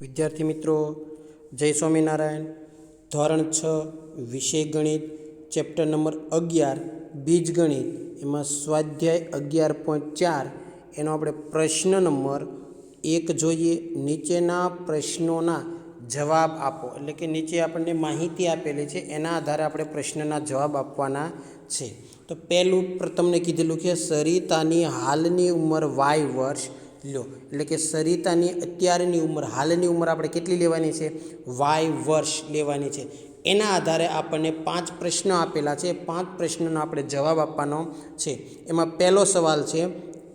વિદ્યાર્થી મિત્રો, જય સ્વામિનારાયણ. ધોરણ છ, વિષય ગણિત, ચેપ્ટર નંબર અગિયાર, બીજ ગણિત. એમાં સ્વાધ્યાય અગિયાર પોઈન્ટ ચાર, એનો આપણે પ્રશ્ન નંબર એક જોઈએ. નીચેના પ્રશ્નોના જવાબ આપો. એટલે કે નીચે આપણને માહિતી આપેલી છે, એના આધારે આપણે પ્રશ્નના જવાબ આપવાના છે. તો પહેલું તમને કીધેલું કે સરિતાની હાલની ઉંમર વાય વર્ષ લો, એટલે કે સરિતાની અત્યારની ઉંમર, હાલની ઉંમર આપણે કેટલી લેવાની છે? વાય વર્ષ લેવાની છે. એના આધારે આપણને પાંચ પ્રશ્નો આપેલા છે. પાંચ પ્રશ્નોનો આપણે જવાબ આપવાનો છે. એમાં પહેલો સવાલ છે,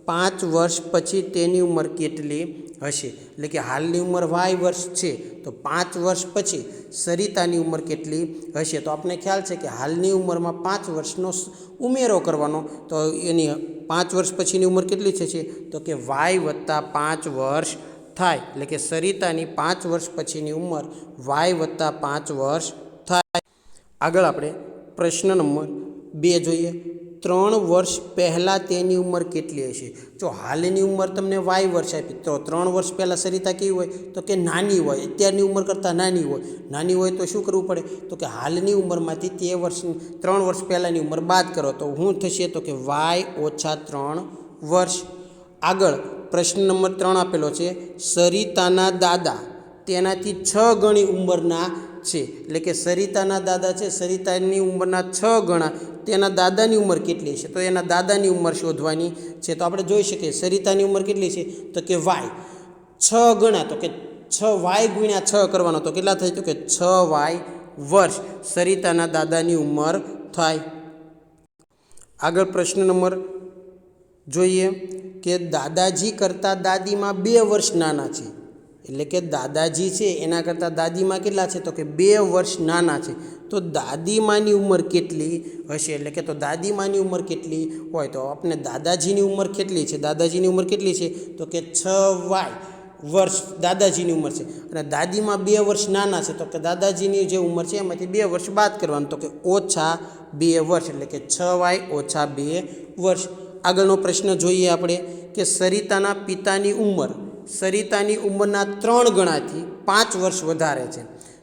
પાંચ વર્ષ પછી તેની ઉંમર કેટલી હશે? એટલે કે હાલની ઉંમર વાય વર્ષ છે, તો પાંચ વર્ષ પછી સરિતાની ઉંમર કેટલી હશે? તો આપણે ખ્યાલ છે કે હાલની ઉંમરમાં પાંચ વર્ષનો ઉમેરો કરવાનો, તો એની પાંચ વર્ષ પછીની ઉંમર કેટલી થશે? તો કે વાય વત્તા પાંચ વર્ષ થાય. એટલે કે સરિતાની પાંચ વર્ષ પછીની ઉંમર વાય વત્તા પાંચ વર્ષ થાય. આગળ આપણે પ્રશ્ન નંબર બે જોઈએ. ત્રણ વર્ષ પહેલાં તેની ઉંમર કેટલી હશે? જો હાલની ઉંમર તમને વાય વર્ષ આપી, તો ત્રણ વર્ષ પહેલાં સરિતા કેવી હોય? તો કે નાની હોય. અત્યારની ઉંમર કરતાં નાની હોય. નાની હોય તો શું કરવું પડે? તો કે હાલની ઉંમરમાંથી તે વર્ષ, ત્રણ વર્ષ પહેલાંની ઉંમર બાદ કરો. તો શું થશે તો કે વાય ઓછા ત્રણ વર્ષ. આગળ પ્રશ્ન નંબર ત્રણ આપેલો છે, સરિતાના દાદા, તેનાથી છ ગણી ઉંમરના છે. એટલે કે સરિતાના દાદા છે, સરિતાની ઉંમરના છ ગણા. તેના દાદાની ઉંમર કેટલી છે? તો એના દાદાની ઉંમર શોધવાની છે. તો આપણે જોઈ શકીએ, સરિતાની ઉંમર કેટલી છે? તો કે વાય છ ગણા, તો કે છ વાય ગુણ્યા છ કરવાનો. તો કેટલા થાય? તો કે છ વાય વર્ષ. સરિતાના દાદાની ઉંમર થાય. આગળ પ્રશ્ન નંબર જોઈએ કે દાદાજી કરતાં દાદીમાં બે વર્ષ નાના છે. એટલે કે દાદાજી છે, એના કરતાં દાદીમાં કેટલા છે? તો કે બે વર્ષ નાના છે. તો દાદીમાની ઉંમર કેટલી હશે? એટલે કે તો દાદીમાની ઉંમર કેટલી હોય? તો આપણે દાદાજીની ઉંમર કેટલી છે? દાદાજીની ઉંમર કેટલી છે? તો કે છ વાય વર્ષ દાદાજીની ઉંમર છે. અને દાદીમાં બે વર્ષ નાના છે. તો કે દાદાજીની જે ઉંમર છે, એમાંથી બે વર્ષ બાદ કરવાનું. તો કે ઓછા બે વર્ષ, એટલે કે છ વાય ઓછા બે વર્ષ. આગળનો પ્રશ્ન જોઈએ આપણે કે સરિતાના પિતાની ઉંમર સરિતાની ઉંમરના ત્રણ ગણાથી પાંચ વર્ષ વધારે છે.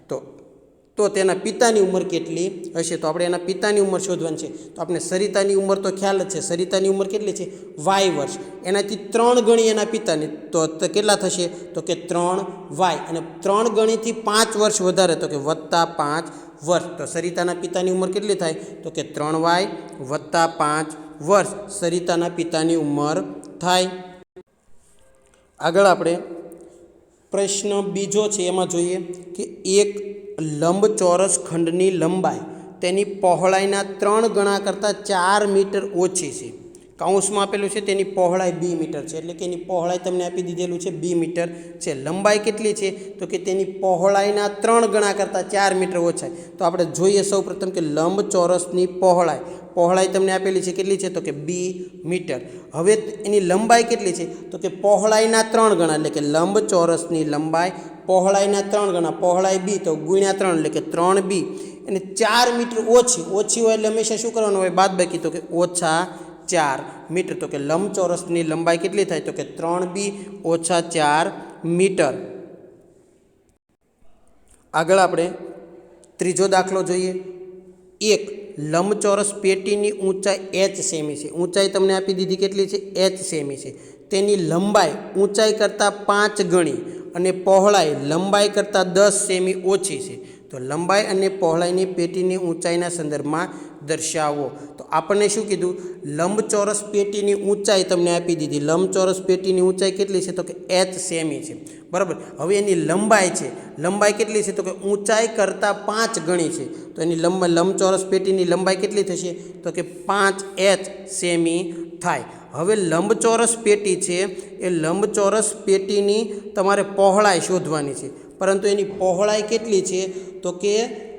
તો તો તેના પિતાની ઉંમર કેટલી હશે? તો આપણે એના પિતાની ઉંમર શોધવાની છે. તો આપણે સરિતાની ઉંમર તો ખ્યાલ જ છે. સરિતાની ઉંમર કેટલી છે? વાય વર્ષ. એનાથી ત્રણ ગણી એના પિતાની. તો કેટલા થશે? તો કે ત્રણ વાય. અને ત્રણ ગણીથી પાંચ વર્ષ વધારે, તો કે વત્તા પાંચ વર્ષ. તો સરિતાના પિતાની ઉંમર કેટલી થાય? તો કે ત્રણ વાય વત્તા પાંચ વર્ષ. સરિતાના પિતાની ઉંમર થાય આગળ આપણે પ્રશ્ન બીજો છે, એમાં જોઈએ કે એક લંબચોરસ ખંડની લંબાઈ તેની પહોળાઈના ત્રણ ગણા કરતાં ચાર મીટર ઓછી છે. કાઉન્સમાં આપેલું છે તેની પહોળાઈ બી મીટર છે, એટલે કે એની પહોળાઈ તમને આપી દીધેલું છે બી મીટર છે. લંબાઈ કેટલી છે? તો કે તેની પહોળાઈના ત્રણ ગણા કરતાં ચાર મીટર ઓછા તો આપણે જોઈએ સૌપ્રથમ કે લંબચોરસની પહોળાઈ પહોળાઈ તમને આપેલી છે કેટલી છે તો કે બી મીટર. હવે એની લંબાઈ કેટલી છે તો કે પહોળાઈના ત્રણ ગણા, એટલે કે લંબ ચોરસની લંબાઈ, પહોળાઈના ત્રણ ગણા, પહોળાઈ બી તો ગુણ્યા ત્રણ, એટલે કે ત્રણ બી. અને ચાર મીટર ઓછી ઓછી હોય એટલે હંમેશા શું કરવાનું હોય? બાદ બાકી તો કે ઓછા ચાર મીટર. તો કે લંબચોરસની લંબાઈ કેટલી થાય? તો કે ત્રણ બી ઓછા ચાર મીટર. આગળ આપણે ત્રીજો દાખલો જોઈએ. એક લંબચોરસ પેટીની ઊંચાઈ એચ સેમી છે. ઊંચાઈ તમને આપી દીધી કેટલી છે? એચ સેમી છે. તેની લંબાઈ ઊંચાઈ કરતાં પાંચ ગણી અને પહોળાઈ લંબાઈ કરતાં દસ સેમી ઓછી છે. તો લંબાઈ અને પહોળાઈની પેટીની ઊંચાઈના સંદર્ભમાં દર્શાવો. તો આપણને શું કીધું? લંબચોરસ પેટીની ઊંચાઈ તમને આપી દીધી. લંબચોરસ પેટીની ઊંચાઈ કેટલી છે? તો કે એચ સેમી છે. બરાબર? હવે એની લંબાઈ છે. લંબાઈ કેટલી છે? તો કે ઊંચાઈ કરતાં પાંચ ગણી છે. તો એની લંબ, લંબચોરસ પેટીની લંબાઈ કેટલી થશે? તો કે પાંચ એચ સેમી થાય. હવે લંબચોરસ પેટી છે. એ લંબચોરસ પેટીની તમારે પહોળાઈ શોધવાની છે. પરંતુ એની પહોળાઈ કેટલી છે? તો કે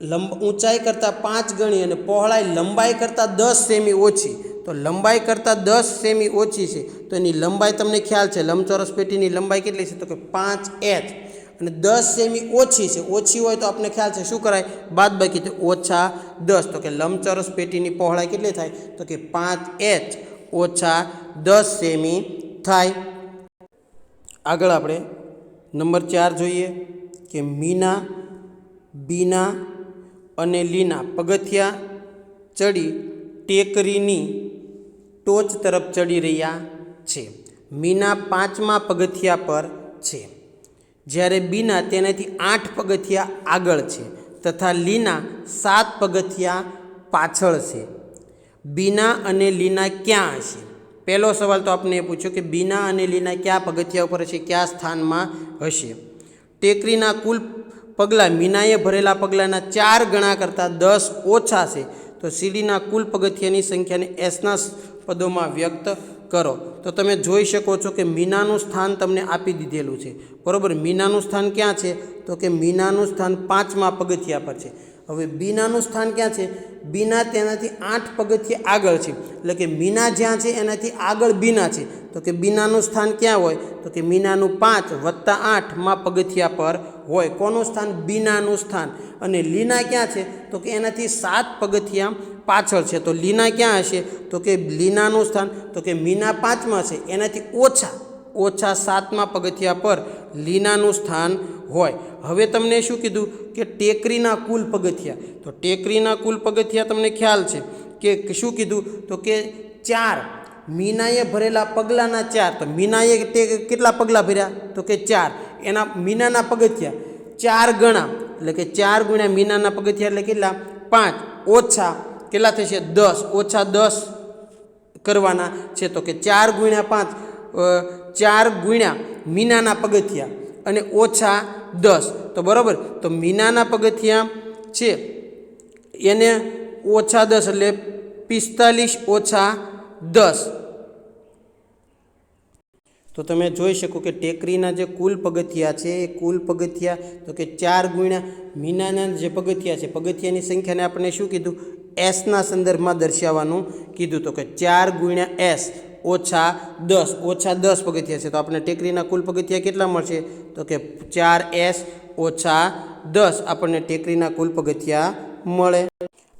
લંબ, ઊંચાઈ કરતાં પાંચ ગણી અને પહોળાઈ લંબાઈ કરતાં દસ સેમી ઓછી. તો લંબાઈ કરતાં દસ સેમી ઓછી છે. તો એની લંબાઈ તમને ખ્યાલ છે. લંબચોરસ પેટીની લંબાઈ કેટલી છે? તો કે પાંચ એચ. અને દસ સેમી ઓછી છે. ઓછી હોય તો આપણને ખ્યાલ છે. શું કરાય? બાદ બાકી તો ઓછા દસ. તો કે લંબચોરસ પેટીની પહોળાઈ કેટલી થાય? તો કે પાંચ એચ. ઓછા દસ સેમી થાય. આગળ આપણે નંબર ચાર જોઈએ કે મીના, બીના અને લીના પગથિયા ચડી ટેકરીની ટોચ તરફ ચડી રહ્યા છે. મીના પાંચમા પગથિયા પર છે. જ્યારે બીના તેનાથી આઠ પગથિયા આગળ છે તથા લીના સાત પગથિયા પાછળ છે. બીના અને લીના ક્યાં હશે? પહેલો સવાલ તો આપણે એ પૂછ્યો કે બીના અને લીના કયા પગથિયા ઉપર હશે કયા સ્થાનમાં હશે? ટેકરીના કુલ પગલાં, મીનાએ ભરેલા પગલાંના ચાર ગણા કરતાં દસ ઓછા છે. તો સીડીના કુલ પગથિયાની સંખ્યાને એસના પદોમાં વ્યક્ત કરો. તો તમે જોઈ શકો છો કે મીનાનું સ્થાન તમને આપી દીધેલું છે. બરાબર? મીનાનું સ્થાન ક્યાં છે? તો કે મીનાનું સ્થાન પાંચમા પગથિયા પર છે. હવે બીનાનું સ્થાન ક્યાં છે? બીના તેનાથી આઠ પગથિયા આગળ છે. એટલે કે મીના જ્યાં છે, એનાથી આગળ બીના છે. તો કે બીનાનું સ્થાન ક્યાં હોય? તો કે મીનાનું પાંચ વત્તા આઠમાં પગથિયા પર હોય. કોનું સ્થાન? બીનાનું સ્થાન. અને લીના ક્યાં છે? તો કે એનાથી સાત પગથિયા પાછળ છે. તો લીના ક્યાં હશે? તો કે લીનાનું સ્થાન. તો કે મીના પાંચમાં છે. એનાથી ઓછા ઓછા સાતમા પગથિયા પર લીનાનું સ્થાન હોય. હવે તમને શું કીધું? કે ટેકરીના કુલ પગથિયા. તો ટેકરીના કુલ પગથિયા તમને ખ્યાલ છે કે શું કીધું? તો કે ચાર. મીનાએ ભરેલા પગલાંના ચાર. તો મીનાએ કેટલા પગલાં ભર્યા? તો કે ચાર. એના મીનાના પગથિયા ચાર ગણા. એટલે કે ચાર ગુણ્યા મીનાના પગથિયા એટલે કેટલા? પાંચ. ઓછા કેટલા થશે? દસ. ઓછા દસ કરવાના છે. તો કે ચાર ગુણ્યા પાંચ. ચાર ગુણ્યા મીનાના પગથિયા અને ઓછા દસ. તો બરાબર? તો મીનાના પગથિયા છે એને ઓછા દસ એટલે પિસ્તાલીસ ઓછા દસ. તો તમે જોઈ શકો કે ટેકરીના જે કુલ પગથિયા છે, એ કુલ પગથિયા તો કે ચાર ગુણ્યા મીનાના જે પગથિયા છે, પગથિયાની સંખ્યાને આપણે શું કીધું? એસના સંદર્ભમાં દર્શાવવાનું કીધું. તો કે ચાર ગુણ્યા એસ ઓછા દસ ઓછા દસ પગથિયા છે. તો આપણને ટેકરીના કુલ પગથિયા કેટલા મળશે? તો કે ચાર એસ ઓછા દસ આપણને ટેકરીના કુલ પગથિયા મળે.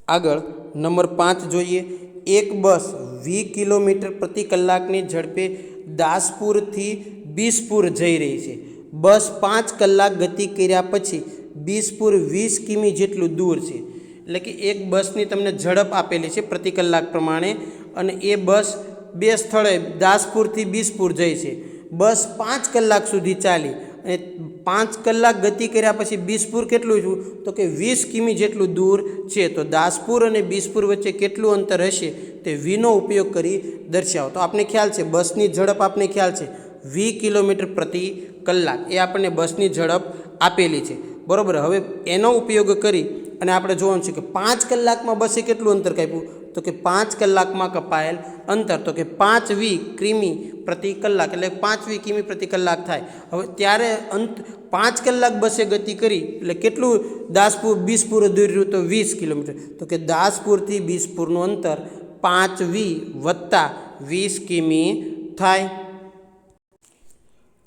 આગળ નંબર પાંચ જોઈએ. એક બસ વીસ કિલોમીટર પ્રતિ કલાકની ઝડપે દાસપુરથી બીસપુર જઈ રહી છે. બસ પાંચ કલાક ગતિ કર્યા પછી બીસપુર વીસ કિમી જેટલું દૂર છે. એટલે કે એક બસની તમને ઝડપ આપેલી છે પ્રતિ કલાક પ્રમાણે. અને એ બસ બે સ્થળે દાસપુરથી બીસપુર જાય છે. બસ પાંચ કલાક સુધી ચાલી અને પાંચ કલાક ગતિ કર્યા પછી બીસપુર કેટલું છું? તો કે વીસ કિમી જેટલું દૂર છે. તો દાસપુર અને બીસપુર વચ્ચે કેટલું અંતર હશે તે વીનો ઉપયોગ કરી દર્શાવો. તો આપને ખ્યાલ છે, બસની ઝડપ આપને ખ્યાલ છે વી કિલોમીટર પ્રતિ કલાક. એ આપણને બસની ઝડપ આપેલી છે. બરાબર, હવે એનો ઉપયોગ કરી અને આપણે જોવાનું છે કે પાંચ કલાકમાં બસે કેટલું અંતર કાપ્યું? તો કે પાંચ કલાકમાં કપાયેલ અંતર, તો કે પાંચ વી ક્રિમી પ્રતિ કલાક, એટલે પાંચ વી કિમી પ્રતિ કલાક થાય. હવે ત્યારે અંત, પાંચ કલાક બસે ગતિ કરી, એટલે કેટલું? દાસપુર, બીસપુર દૂર રહ્યું તો વીસ કિલોમીટર. તો કે દાસપુરથી બીસપુરનું અંતર પાંચ વી વત્તા વીસ કિમી થાય.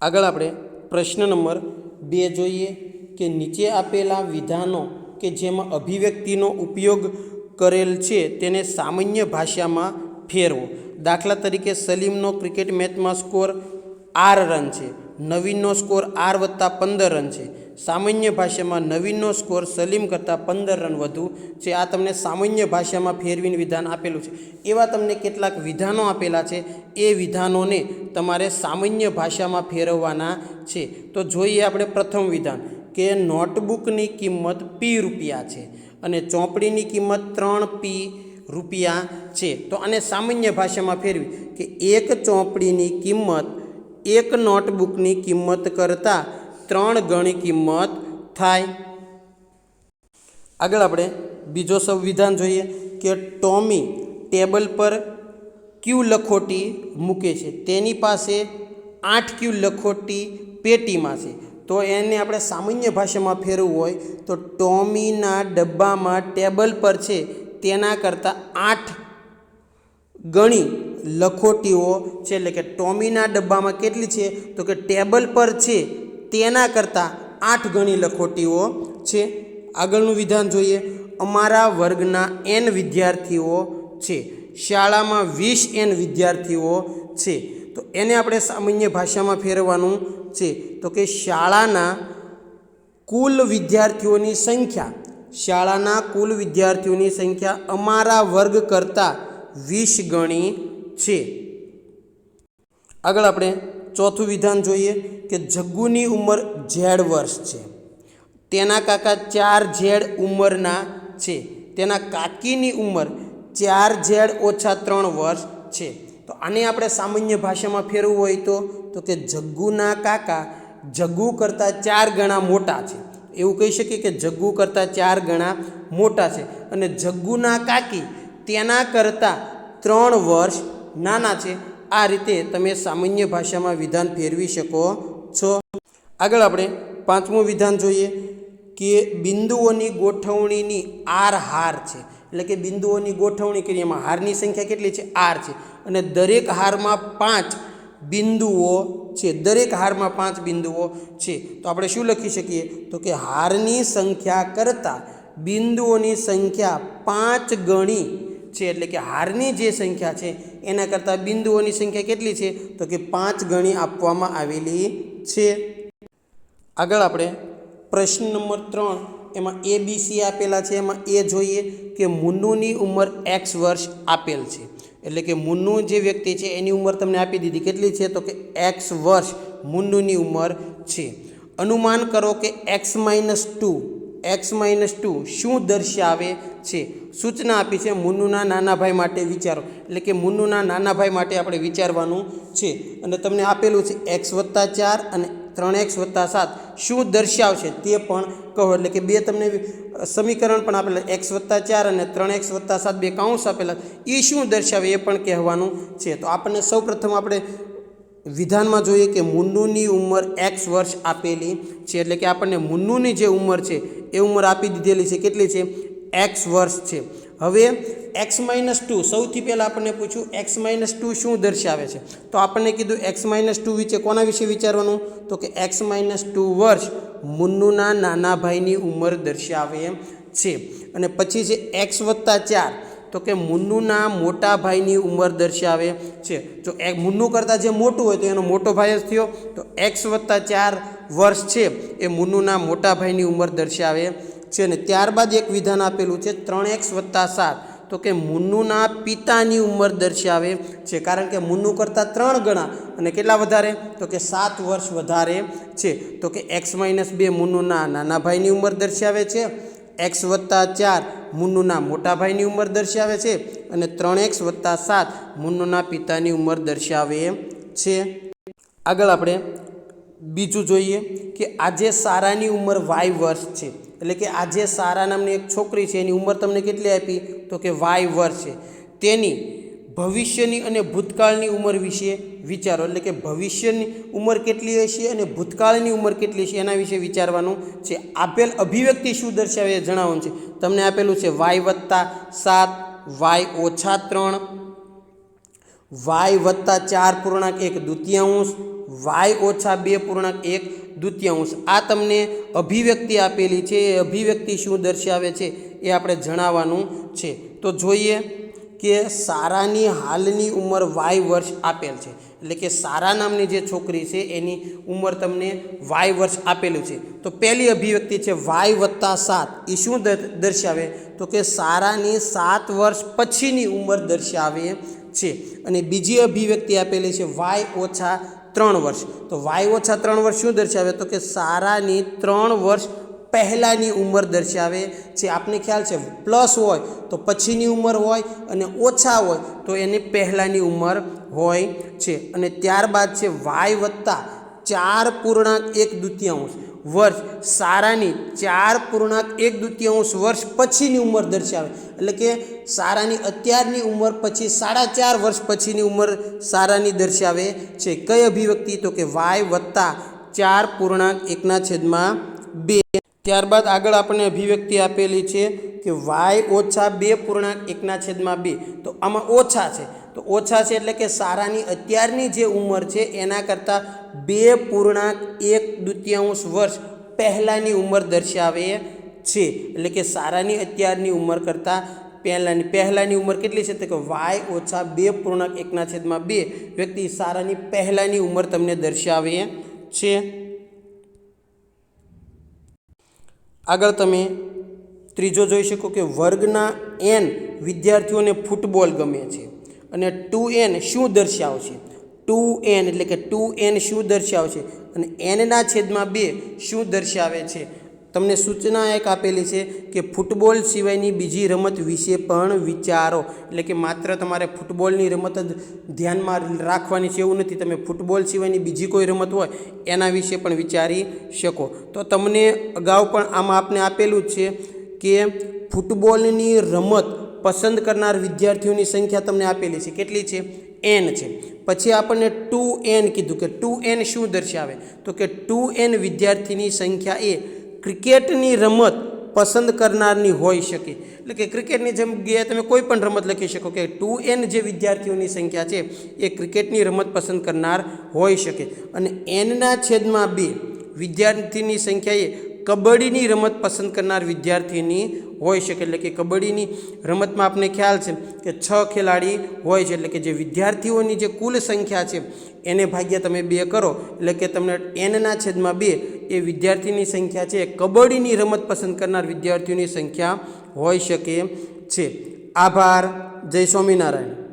આગળ આપણે પ્રશ્ન નંબર બે જોઈએ કે નીચે આપેલા વિધાનો કે જેમાં અભિવ્યક્તિનો ઉપયોગ કરેલ છે તેને સામાન્ય ભાષામાં ફેરવો. દાખલા તરીકે સલીમનો ક્રિકેટ મેચમાં સ્કોર આર રન છે, નવીનનો સ્કોર આર વત્તા પંદર રન છે. સામાન્ય ભાષામાં નવીનનો સ્કોર સલીમ કરતાં પંદર રન વધુ છે. આ તમને સામાન્ય ભાષામાં ફેરવીને વિધાન આપેલું છે. એવા તમને કેટલાક વિધાનો આપેલા છે. એ વિધાનોને તમારે સામાન્ય ભાષામાં ફેરવવાના છે. તો જોઈએ આપણે પ્રથમ વિધાન કે નોટબુકની કિંમત પી રૂપિયા છે. અને ચોપડીની કિંમત ત્રણ પી રૂપિયા છે. તો આને સામાન્ય ભાષામાં ફેરવી કે એક ચોપડીની કિંમત, એક નોટબુકની કિંમત કરતાં ત્રણ ગણી કિંમત થાય. આગળ આપણે બીજો સંવિધાન જોઈએ કે ટોમી ટેબલ પર ક્યુ લખોટી મૂકે છે. તેની પાસે આઠ ક્યુ લખોટી પેટીમાં છે. તો એને આપણે સામાન્ય ભાષામાં ફેરવવું હોય તો ટોમીના ડબ્બામાં ટેબલ પર છે તેના કરતાં આઠ ગણી લખોટીઓ છે. એટલે કે ટોમીના ડબ્બામાં કેટલી છે? તો કે ટેબલ પર છે તેના કરતાં આઠ ગણી લખોટીઓ છે. આગળનું વિધાન જોઈએ. અમારા વર્ગના એન વિદ્યાર્થીઓ છે. શાળામાં વીસ એન વિદ્યાર્થીઓ છે. તો એને આપણે સામાન્ય ભાષામાં ફેરવવાનું છે, તો કે શાળાના કુલ વિદ્યાર્થીઓની સંખ્યા, શાળાના કુલ વિદ્યાર્થીઓની સંખ્યા અમારા વર્ગ કરતાં વીસ ગણી છે. આગળ આપણે ચોથું વિધાન જોઈએ કે જગ્ગુની ઉંમર ઝેડ વર્ષ છે. તેના કાકા ચાર ઝેડ ઉંમરના છે. તેના કાકીની ઉંમર ચાર ઝેડ ઓછા ત્રણ વર્ષ છે. તો આને આપણે સામાન્ય ભાષામાં ફેરવું હોય તો? તો કે જગ્ગુના કાકા જગ્ગુ કરતાં ચાર ગણા મોટા છે. એવું કહી શકીએ કે જગ્ગુ કરતાં ચાર ગણા મોટા છે. અને જગ્ગુના કાકી તેના કરતાં ત્રણ વર્ષ નાના છે. આ રીતે તમે સામાન્ય ભાષામાં વિધાન ફેરવી શકો છો. આગળ આપણે પાંચમું વિધાન જોઈએ કે બિંદુઓની ગોઠવણીની આર હાર છે. એટલે કે બિંદુઓની ગોઠવણી કરી એમાં હારની સંખ્યા કેટલી છે? આર છે. અને દરેક હારમાં પાંચ બિંદુઓ છે. દરેક હારમાં પાંચ બિંદુઓ છે. તો આપણે શું લખી શકીએ? તો કે હારની સંખ્યા કરતાં બિંદુઓની સંખ્યા પાંચ ગણી છે. એટલે કે હારની જે સંખ્યા છે, એના કરતાં બિંદુઓની સંખ્યા કેટલી છે? તો કે પાંચ ગણી આપવામાં આવેલી છે. આગળ આપણે પ્રશ્ન નંબર ત્રણ, એમાં એ બી સી આપેલા છે. એમાં એ જોઈએ કે મુન્નુની ઉંમર એક્સ વર્ષ આપેલ છે. એટલે કે મુન્નુ જે વ્યક્તિ છે, એની ઉંમર તમને આપી દીધી. કેટલી છે? તો કે એક્સ વર્ષ મુન્નુની ઉંમર છે. અનુમાન કરો કે X minus two X minus two શું દર્શાવે છે? સૂચના આપી છે મુન્નુના નાના ભાઈ માટે વિચારો. એટલે કે મુન્નુના નાના ભાઈ માટે આપણે વિચારવાનું છે. અને તમને આપેલું છે એક્સ વત્તા ચાર અને ત્રણ એક્સ વત્તા સાત. શું દર્શાવશે? તે પણ કહો એટલે કે બે તમને સમીકરણ પણ આપેલા, એક્સ વત્તા ચાર અને ત્રણ એક્સ વત્તા સાત, બે કાઉન્સ આપેલા એ શું દર્શાવે એ પણ કહેવાનું છે. તો આપણને સૌપ્રથમ આપણે વિધાનમાં જોઈએ કે મુન્નુની ઉંમર એક્સ વર્ષ આપેલી છે. એટલે કે આપણને મુન્નુની જે ઉંમર છે, એ ઉંમર આપી દીધેલી છે. કેટલી છે? એક્સ વર્ષ છે. હવે એક્સ માઇનસ ટુ સૌથી પહેલાં આપણને પૂછ્યું એક્સ માઇનસ ટુ શું દર્શાવે છે? તો આપણને કીધું એક્સ માઇનસ ટુ વિશે કોના વિશે વિચારવાનું? તો કે એક્સ માઇનસ ટુ વર્ષ મુન્નુના નાના ભાઈની ઉંમર દર્શાવે છે. અને પછી છે એક્સ વત્તા ચાર, તો કે મુન્નુના મોટા ભાઈની ઉંમર દર્શાવે છે. જો એ મુન્નુ કરતાં જે મોટું હોય તો એનો મોટો ભાઈ જ થયો. તો એક્સ વત્તા ચાર વર્ષ છે એ મુન્નુના મોટા ભાઈની ઉંમર દર્શાવે છે ને ત્યારબાદ એક વિધાન આપેલું છે ત્રણ એક્સ વત્તા સાત. તો કે મુન્નુના પિતાની ઉંમર દર્શાવે છે. કારણ કે મુન્નુ કરતાં ત્રણ ગણા અને કેટલા વધારે? તો કે સાત વર્ષ વધારે છે. તો કે એક્સ માઇનસ બે મુન્નુના નાના ભાઈની ઉંમર દર્શાવે છે. એક્સ વત્તા ચાર મુન્નુના મોટા ભાઈની ઉંમર દર્શાવે છે. અને ત્રણ એક્સ વત્તા સાત મુન્નુના પિતાની ઉંમર દર્શાવે છે. આગળ આપણે બીજું જોઈએ કે આજે સારાની ઉંમર વાય વર્ષ છે. એટલે કે આજે સારા નામની એક છોકરી છે, એની ઉંમર તમને કેટલી આપી? તો કે વાય વર્ષ છે. તેની ભવિષ્યની અને ભૂતકાળની ઉંમર વિશે વિચારો. એટલે કે ભવિષ્યની ઉંમર કેટલી હશે અને ભૂતકાળની ઉંમર કેટલી છે એના વિશે વિચારવાનું છે. આપેલ અભિવ્યક્તિ શું દર્શાવે એ જણાવવાનું છે. તમને આપેલું છે વાય વત્તા સાત, વાય ઓછા ત્રણ, વાય વત્તા ચાર પૂર્ણાંક એક દ્વિતીયાંશ વાય ઓછા બે પૂર્ણાંક એક દ્વિતીયાંશ. આ તમને અભિવ્યક્તિ આપેલી છે, એ અભિવ્યક્તિ શું દર્શાવે છે એ આપણે જણાવવાનું છે. તો જોઈએ કે સારાની હાલની ઉંમર વાય વર્ષ આપેલ છે. એટલે કે સારા નામની જે છોકરી છે, એની ઉંમર તમને વાય વર્ષ આપેલું છે. તો પહેલી અભિવ્યક્તિ છે વાય વત્તા સાત. એ શું દર્શાવે? તો કે સારાની સાત વર્ષ પછીની ઉંમર દર્શાવે છે. અને બીજી અભિવ્યક્તિ આપેલી છે વાય ઓછા ત્રણ વર્ષ. તો વાય ઓછા ત્રણ વર્ષ શું દર્શાવે? તો કે સારાની ત્રણ વર્ષ પહેલાંની ઉંમર દર્શાવે. છે આપને ખ્યાલ છે પ્લસ હોય, તો પછીની ઉંમર હોય અને ઓછા હોય, તો એની પહેલાંની ઉંમર હોય છે. અને ત્યારબાદ છે વાય વત્તા ચાર પૂર્ણાંક એક દ્વિતીયાંશ. વર્ષ સારાની ચાર પૂર્ણાંક એક દ્વિતીયાંશ વર્ષ પછીની ઉંમર દર્શાવે. એટલે કે સારાની અત્યારની ઉંમર પછી સાડા ચાર વર્ષ પછીની ઉંમર સારાની દર્શાવે છે. કઈ અભિવ્યક્તિ? તો કે વાય વત્તા ચાર પૂર્ણાંક એકના છેદમાં બે. ત્યારબાદ આગળ આપણને અભિવ્યક્તિ આપેલી છે કે વાય ઓછા બે પૂર્ણાંક એકના છેદમાં બે. તો આમાં ઓછા છે. તો ઓછા છે એટલે કે સારાની અત્યારની જે ઉંમર છે, એના કરતાં બે પૂર્ણાંક એક દ્વિતીયાંશ વર્ષ પહેલાંની ઉંમર દર્શાવે છે. એટલે કે સારાની અત્યારની ઉંમર કરતાં પહેલાંની પહેલાંની ઉંમર કેટલી છે? તો કે વાય ઓછા બે પૂર્ણાંક એકના છેદમાં બે વ્યક્તિ સારાની પહેલાંની ઉંમર તમને દર્શાવે છે. આગળ તમે ત્રીજો જોઈ શકો કે વર્ગના એન વિદ્યાર્થીઓને ફૂટબોલ ગમે છે. અને ટુ એન શું દર્શાવશે? ટુ એન એટલે કે ટુ એન શું દર્શાવશે? અને એનના છેદમાં બે શું દર્શાવે છે? તમને સૂચના એક આપેલી છે કે ફૂટબોલ સિવાયની બીજી રમત વિશે પણ વિચારો. એટલે કે માત્ર તમારે ફૂટબોલની રમત જ ધ્યાનમાં રાખવાની છે એવું નથી. તમે ફૂટબોલ સિવાયની બીજી કોઈ રમત હોય, એના વિશે પણ વિચારી શકો. તો તમને અગાઉ પણ આમાં આપને આપેલું જ છે કે ફૂટબોલની રમત પસંદ કરનાર વિદ્યાર્થીઓની સંખ્યા તમને આપેલી છે. કેટલી છે? એન છે. પછી આપણને ટુ એન કીધું કે ટુ એન શું દર્શાવે? તો કે ટુ એન વિદ્યાર્થીની સંખ્યા એ ક્રિકેટની રમત પસંદ કરનારની હોઈ શકે. એટલે કે ક્રિકેટની જગ્યાએ તમે કોઈ પણ રમત લખી શકો કે ટુ એન જે વિદ્યાર્થીઓની સંખ્યા છે, એ ક્રિકેટની રમત પસંદ કરનાર હોઈ શકે. અને એનના છેદમાં બે વિદ્યાર્થીની સંખ્યા એ કબડ્ડીની રમત પસંદ કરનાર વિદ્યાર્થીની હોઈ શકે એટલે કે કબડ્ડીની રમતમાં આપને ખ્યાલ છે કે છ ખેલાડી હોય છે, એટલે કે જે વિદ્યાર્થીઓની જે કુલ સંખ્યા છે, એને ભાગ્યા તમે બે કરો. એટલે કે તમને એનના છેદમાં બે એ વિદ્યાર્થીની સંખ્યા છે. કબડ્ડીની રમત પસંદ કરનાર વિદ્યાર્થીઓની સંખ્યા હોઈ શકે છે. આભાર. જય સ્વામિનારાયણ.